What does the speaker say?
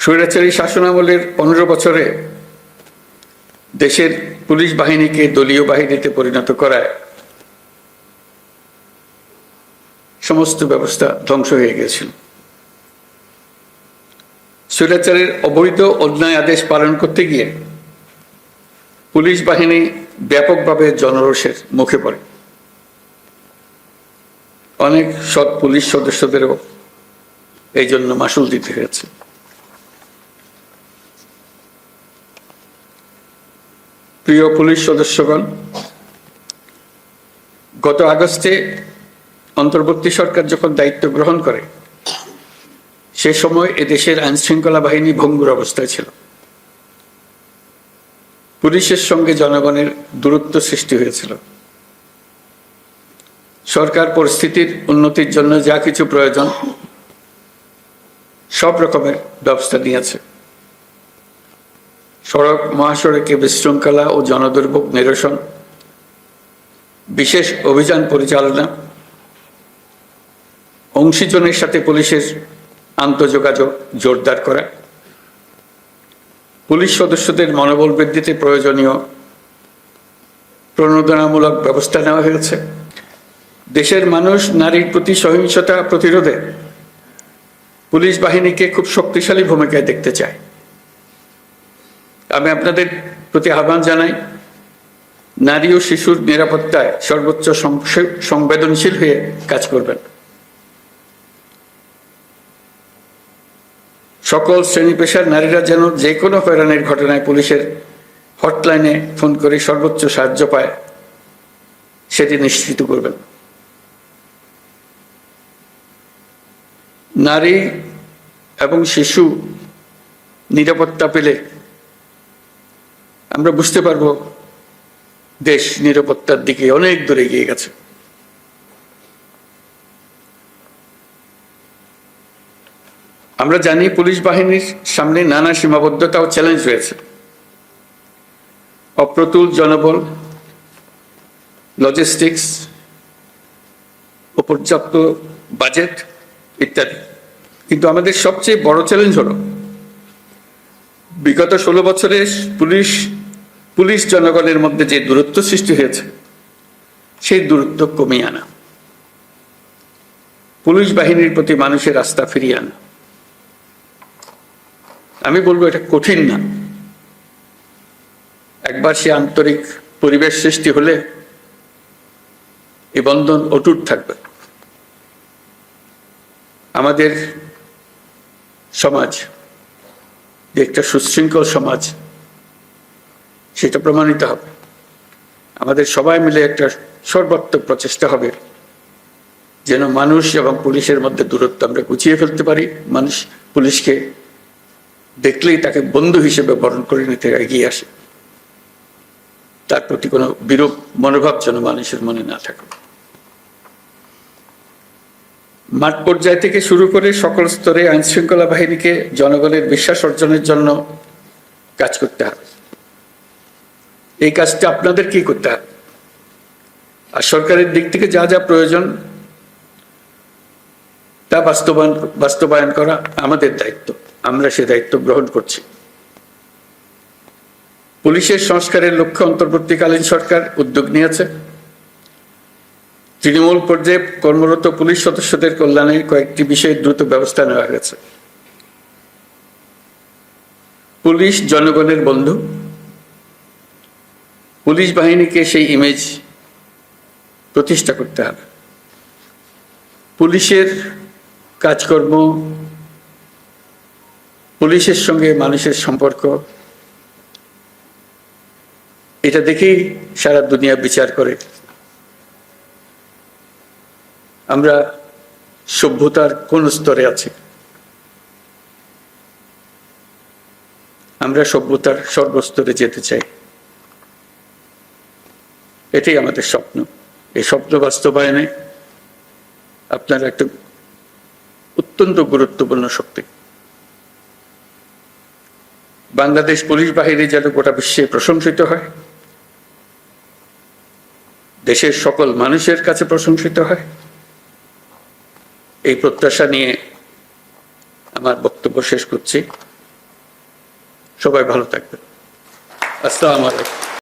স্বৈরাচারী শাসনামলের পনেরো বছরে দেশের পুলিশ বাহিনীকে দলীয় বাহিনীতে পরিণত করায় সমস্ত ব্যবস্থা ধ্বংস হয়ে গেছিল স্বৈরাচারের অবৈধ অন্যায় আদেশ পালন করতে গিয়ে পুলিশ বাহিনী ব্যাপকভাবে জনরোষের মুখে পড়ে। অনেক সৎ পুলিশ সদস্যদেরও এই জন্য মাসুল দিতে হয়েছে। প্রিয় পুলিশ সদস্যগণ, গত আগস্টে অন্তর্বর্তী সরকার যখন দায়িত্ব গ্রহণ করে, সে সময় এদেশের আইন শৃঙ্খলা বাহিনী ভঙ্গুর অবস্থায় ছিল। পুলিশের সঙ্গে জনগণের দূরত্ব সৃষ্টি হয়েছিল। সরকার পরিস্থিতির উন্নতির জন্য যা কিছু প্রয়োজন, সব রকমের ব্যবস্থা নিয়েছে। সড়ক মহাসড়কে বিশৃঙ্খলা ও জনদুর্ভোগ নিরসন, বিশেষ অভিযান পরিচালনা, অংশীজনের সাথে পুলিশের আন্তঃযোগাযোগ জোরদার করা, পুলিশ সদস্যদের মনোবল বৃদ্ধিতে প্রয়োজনীয় প্রণোদনামূলক ব্যবস্থা নেওয়া হয়েছে। দেশের মানুষ নারীর প্রতি সহিংসতা প্রতিরোধে পুলিশ বাহিনীকে খুব শক্তিশালী ভূমিকায় দেখতে চায়। আমি আপনাদের প্রতি আহ্বান জানাই, নারী ও শিশুর নিরাপত্তায় সর্বোচ্চ সংবেদনশীল হয়ে কাজ করবেন। সকল শ্রেণি পেশার নারীরা যেন যে কোনো হয়রানির ঘটনায় পুলিশের হটলাইনে ফোন করে সর্বোচ্চ সাহায্য পায়, সেটি নিশ্চিত করবেন। নারী এবং শিশু নিরাপত্তা পেলে আমরা বুঝতে পারব দেশ নিরাপত্তার দিকে অনেক দূরে এগিয়ে গেছে। আমরা জানি পুলিশ বাহিনীর সামনে নানা সীমাবদ্ধতা ও চ্যালেঞ্জ রয়েছে। অপ্রতুল জনবল লজিস্টিক্স ও পর্যাপ্ত বাজেট ইত্যাদি। কিন্তু আমাদের সবচেয়ে বড় চ্যালেঞ্জ হলো, বিগত ষোলো বছরে পুলিশ পুলিশ জনগণের মধ্যে যে দূরত্ব সৃষ্টি হয়েছে, সেই দূরত্ব কমিয়ে আনা। পুলিশ বাহিনীর প্রতি মানুষের আস্থা ফিরিয়ে আনা। আমি বলব এটা কঠিন না। একবার সে আন্তরিক পরিবেশ সৃষ্টি হলে এই বন্ধন অটুট থাকবে। আমাদের সমাজ, যে একটা সুশৃঙ্খল সমাজ সেটা প্রমাণিত হবে। আমাদের সবাই মিলে একটা সর্বাত্মক প্রচেষ্টা হবে যেন মানুষ এবং পুলিশের মধ্যে দূরত্ব আমরা গুছিয়ে ফেলতে পারি। মানুষ পুলিশকে দেখলেই তাকে বন্ধু হিসেবে বরণ করে নিতে এগিয়ে আসে। তার প্রতি কোনো বিরূপ মনোভাব যেন মানুষের মনে না থাকে। মাঠ পর্যায় থেকে শুরু করে সকল স্তরে আইনশৃঙ্খলা বাহিনীকে জনগণের বিশ্বাস অর্জনের জন্য কাজ করতে হবে। এই কাজটা আপনাদের কি করতে হবে আর সরকারের দিক থেকে যা যা প্রয়োজন, তা বাস্তবায়ন বাস্তবায়ন করা আমাদের দায়িত্ব। আমরা সে দায়িত্ব গ্রহণ করছি। পুলিশের সংস্কারের লক্ষ্যে অন্তর্বর্তীকালীন সরকার উদ্যোগ নিয়েছে। তৃণমূল পর্যায়ে কর্মরত পুলিশ সদস্যদের কল্যাণে কয়েকটি বিষয়ে দ্রুত ব্যবস্থা নেওয়া হয়েছে পুলিশ জনগণের বন্ধু পুলিশ বাহিনীকে সেই ইমেজ প্রতিষ্ঠা করতে হবে। পুলিশের কাজকর্ম, পুলিশের সঙ্গে মানুষের সম্পর্ক, এটা দেখেই সারা দুনিয়া বিচার করে। আমরা সভ্যতার কোন স্তরে আছি? আমরা সভ্যতার সর্বস্তরে যেতে চাই। এটাই আমাদের স্বপ্ন। এই স্বপ্ন বাস্তবায়নে আপনার একটা অত্যন্ত গুরুত্বপূর্ণ শক্তি। বাংলাদেশ পুলিশ বাহিনী যেন গোটা বিশ্বে প্রশংসিত হয়, দেশের সকল মানুষের কাছে প্রশংসিত হয়, এই প্রত্যাশা নিয়ে আমার বক্তব্য শেষ করছি। সবাই ভালো থাকবেন। আসসালামু আলাইকুম।